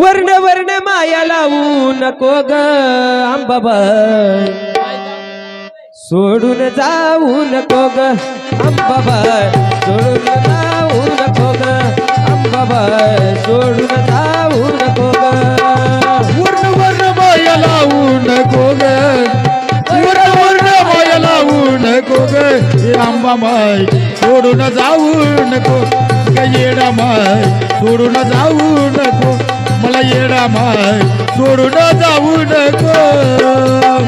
वर्ण वर्ण माया लावू नको ग आंबाबाई सोडून जाऊ नको ग आंबाबाई सोडून जाऊ नको ग आंबाबाई सोडून जाऊ नको ग. वर्ण वर्ण माया लावू नको ग. वर्ण वर्ण माया लावू नको ग. हे आंबा माय सोडून जाऊ नको येडा माय सोडून जाऊ नको मला येडा माय सोडून जाऊ नको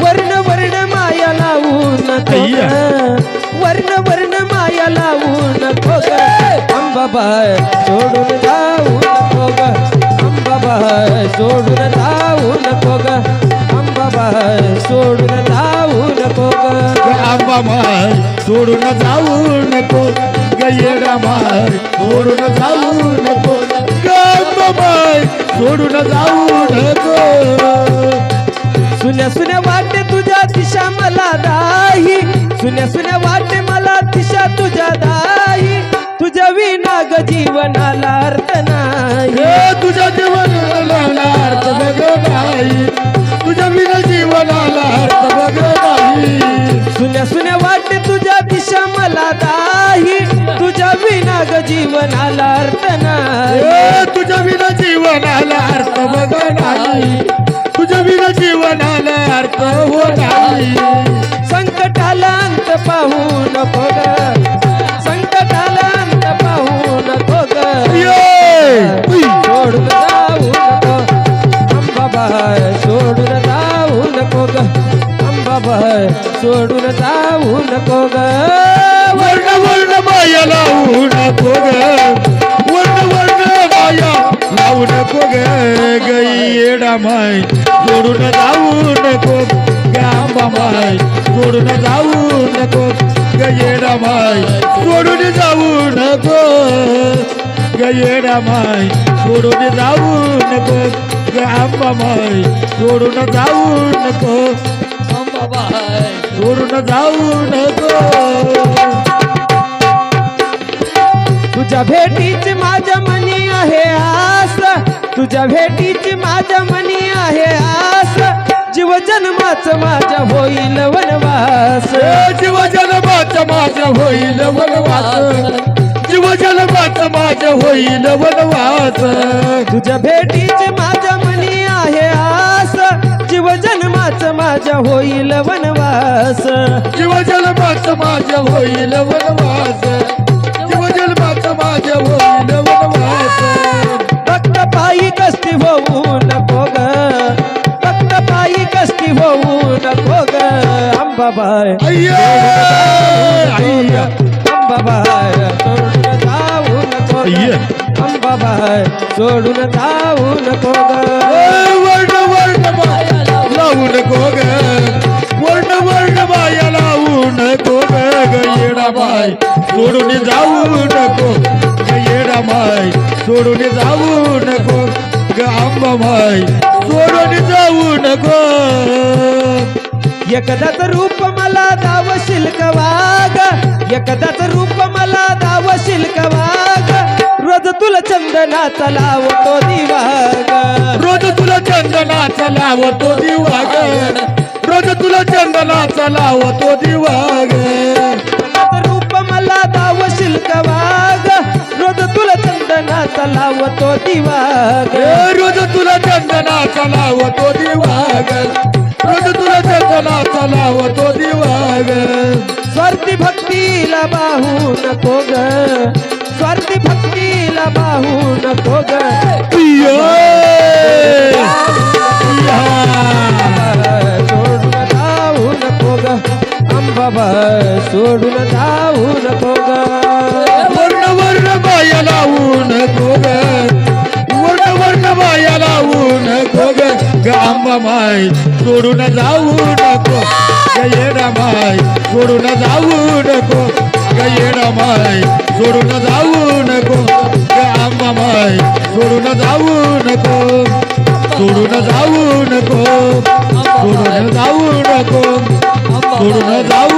वर्ण वर्ण माया लावू नको अय्या. ग वर्ण वर्ण माया लावू नको ग अंबाबाई सोडून जाऊ नको ग अंबाबाई सोडून जाऊ नको ग अंबाबाई सोडून जाऊ नको ग माय सोडून जाऊ नको ग येडा माय सोडून जाऊ नको ग आंबा माय सोडून जाऊ नको सुन्या सुन्या वाटे तुझ्या दिशा मला दाही सुन्या सुन्या वाटे मला दिशा तुझ्या दाही तुझ्या विना ग जीवनाला अर्थ नाही. तुझ्या जीवनाला अर्थ बघ नाही. तुझ्या विना जीवनाला अर्थ बघ नाही. सुन्या सुन्या वाटे तुझ्या दिशा मला दाही विना ग जीवनाला अर्थ नाही. तुझ्या विना जीवनाला अर्थ बघ नाही. तुझ्या सोडून जाऊ नको ग. वर्ण वर्ण माया लावू नको ग. वर्ण वर्ण माया लावू नको ग. गई येडा माय सोडून जाऊ नको. ग माय सोडून जाऊ नको. ग माय सोडून जाऊ नको. ग माय सोडून जाऊ नको. ग माय सोडून जाऊ नको. सोडून जाऊ नको. तुझ्या भेटीची माझ्या मनी आहे आस. तुझ्या भेटीची माझ्या मनी आहे आस. जीव जन्माच माझ्या होईल वनवास. जीव जन्माचा माझा होईल वनवास. जीव जन्माचा माझा होईल वनवास. तुझ्या भेटीची माझ्या माझ्या होईल वनवास. जीव जन्माचा माझा होईल वनवास. जीव जन्माचा माझा होईल वनवास. फक्त पायी कष्टी होऊ नको ग फक्त पायी कष्टी होऊ नको ग अय्या! अंबाबाई सोडून जाऊ नको. अंबाबाई सोडून जाऊ नको ग लावू नको ग वर्ण वर्ण माया लावू नको ग येडा माय सोडून जाऊ नको ग येडा माय सोडून जाऊ नको ग आंबा माय सोडून जाऊ नको एकदाच रूप मला दाव का वाग एकदाच रूप मला दाव का वाग. रोज तुला चंदनाचा लावतो दिवा लावतो दिवाग रोज तुला चंदनाचा लावतो एकदाच रूप मला दावशील का वाग? रोज तुला चंदनाचा लावतो दिवाग ए, रोज तुला चंदनाचा लावतो दिवाग रोज तुला चंदनाचा लावतो दिवाग स्वार्थी भक्तीला बाहू नको ग. स्वार्थी भक्तीला बाहू नको ग. बाबा सोडून धावू नको ग. वर्ण वर्ण माया लावू नको ग. वर्ण वर्ण माया लावू नको ग. आंबा माय सोडून जाऊ नको. ग माय सोडून जाऊ नको. ग माय सोडून जाऊ नको. ग आंबा माय सोडून जाऊ नको. सोडून जाऊ नको. सोडून जाऊ नको. सोडून जाऊ